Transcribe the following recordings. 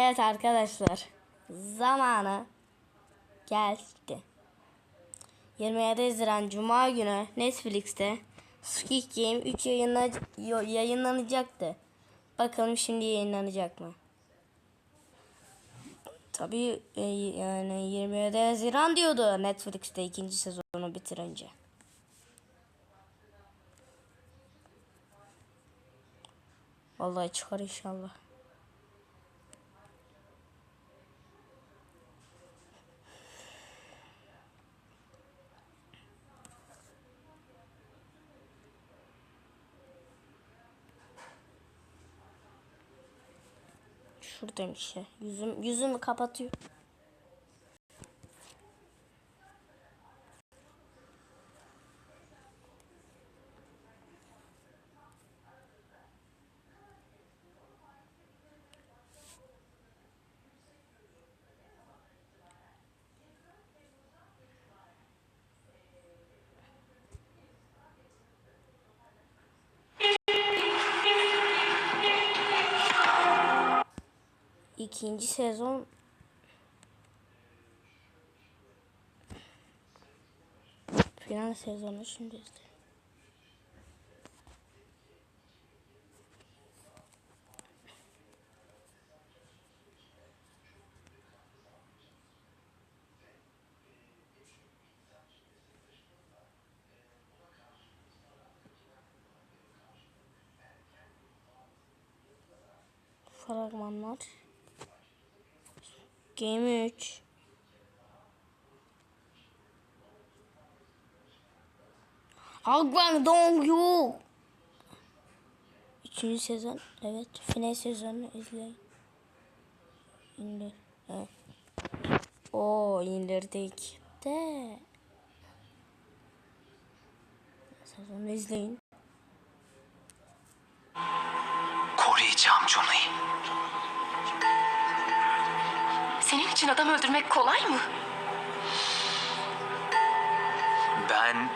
Evet arkadaşlar. Zamanı geldi. 27 Haziran Cuma günü Netflix'te Squid Game 3 yayınla yayınlanacaktı. Bakalım şimdi yayınlanacak mı? Tabii e, yani 27 Haziran diyordu Netflix'te ikinci sezonu bitirince. Vallahi çıkar inşallah. Şuradaymış ya. Yüzüm, yüzümü kapatıyor. İkinci sezon final sezonu şimdi izle. Fragmanlar. Game 3. Hagwang Dongyu. Üçüncü sezon. Evet. Final sezonu izleyin. İndir. Evet. Oo indirdik. De. Sezonu izleyin. Senin için adam öldürmek kolay mı? Ben...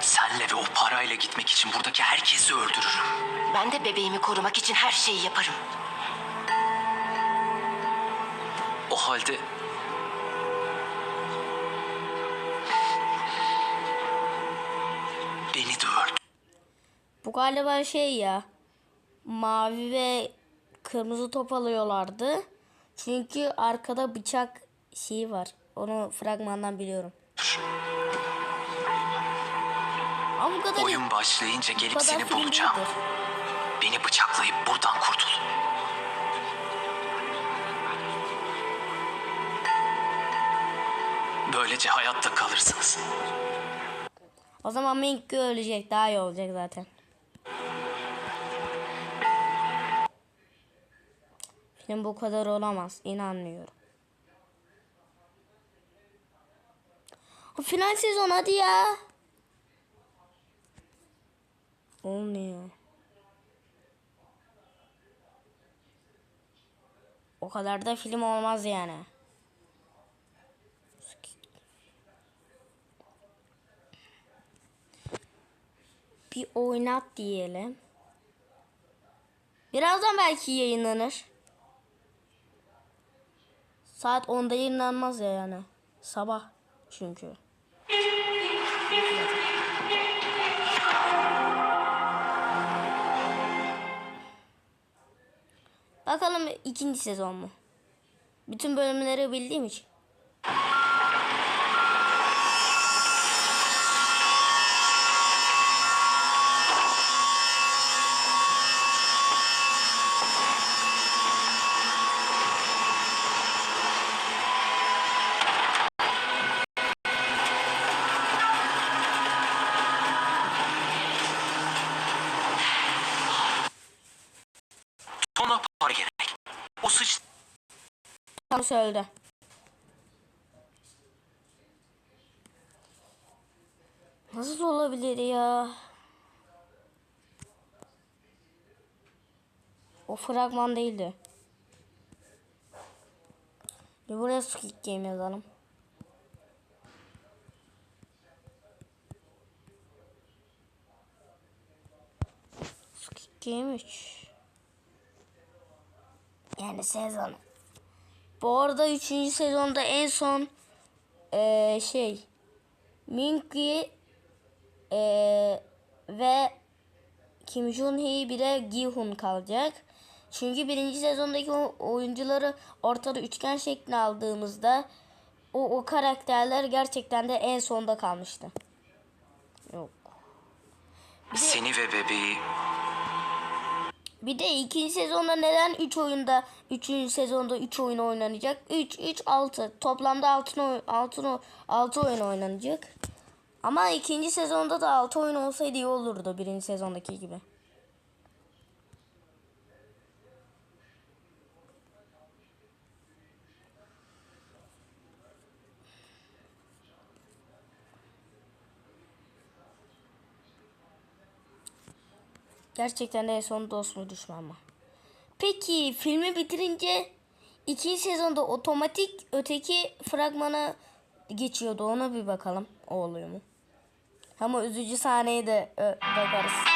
Senle ve o parayla gitmek için buradaki herkesi öldürürüm. Ben de bebeğimi korumak için her şeyi yaparım. O halde... Beni de öldür. Bu galiba şey ya. Mavi ve kırmızı top alıyorlardı. Çünkü arkada bıçak şeyi var. Onu fragmandan biliyorum. Ama bu kadar Oyun başlayınca gelip kadar seni film bulacağım. değildir. Beni bıçaklayıp buradan kurtul. Böylece hayatta kalırsınız. O zaman Mink'i ölecek daha iyi olacak zaten. Film bu kadar olamaz. inanmıyorum. Final sezon hadi ya. Olmuyor. O kadar da film olmaz yani. Bir oynat diyelim. Birazdan belki yayınlanır. Saat 10'da yayınlanmaz ya yani. Sabah çünkü. Bakalım ikinci sezon mu? Bütün bölümleri bildiğim için. Ona para gerek. O sıç... Tam söyledi. Nasıl olabilir ya? O fragman değildi. Bir buraya Squid Game yazalım. Squid Game 3. Yani sezonu. Bu arada 3. sezonda en son eee, şey Minky eee, ve Kim Jun Hee bir de Gi Hun kalacak. Çünkü birinci sezondaki oyuncuları ortada üçgen şeklinde aldığımızda o, o karakterler gerçekten de en sonda kalmıştı. Yok. Seni ve bebeği Bir de ikinci sezonda neden 3 oyunda 3. sezonda 3 oyun oynanacak? 3 3 6 toplamda 6 oyun 6 6 oyun oynanacak. Ama ikinci sezonda da 6 oyun olsaydı iyi olurdu birinci sezondaki gibi. Gerçekten en son dost mu düşman mı? Peki filmi bitirince ikinci sezonda otomatik öteki fragmana geçiyordu. Ona bir bakalım. O oluyor mu? Ama üzücü sahneyi de bakarız.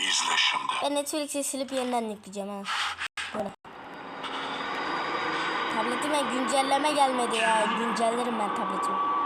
İzle şimdi. Ben Netflix'i silip yeniden yükleyeceğim ha. Böyle. Tabletime güncelleme gelmedi ya. Güncellerim ben tabletimi.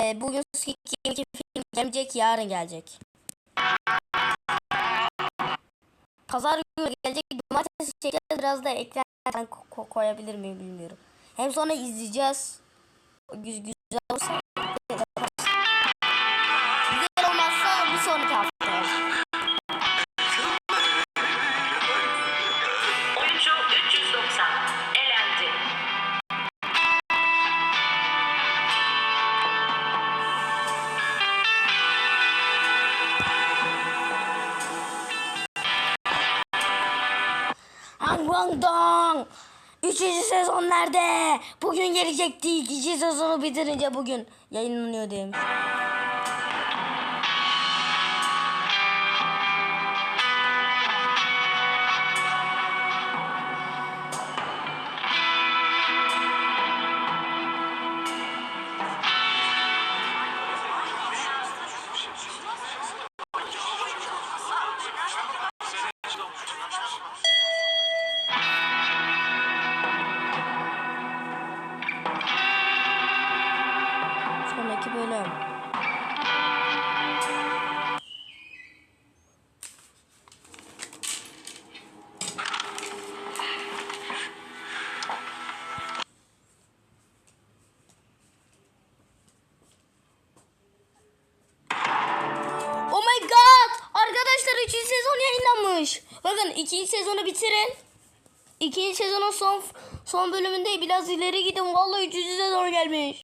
Ee, bugün Game film gelecek, yarın gelecek. Pazar günü gelecek, cumartesi çekeceğiz, biraz da ekran ko- ko- koyabilir miyim bilmiyorum. Hem sonra izleyeceğiz. Güz güzel olursa Wang Dong. Üçüncü sezon nerede? Bugün gelecekti. İkinci sezonu bitirince bugün yayınlanıyor demiş. Bölüm. Oh my god! Arkadaşlar 3. sezon yayınlanmış. Bakın 2. sezonu bitirin. İkinci sezonun son son bölümünde biraz ileri gidin. Vallahi 3. sezon gelmiş.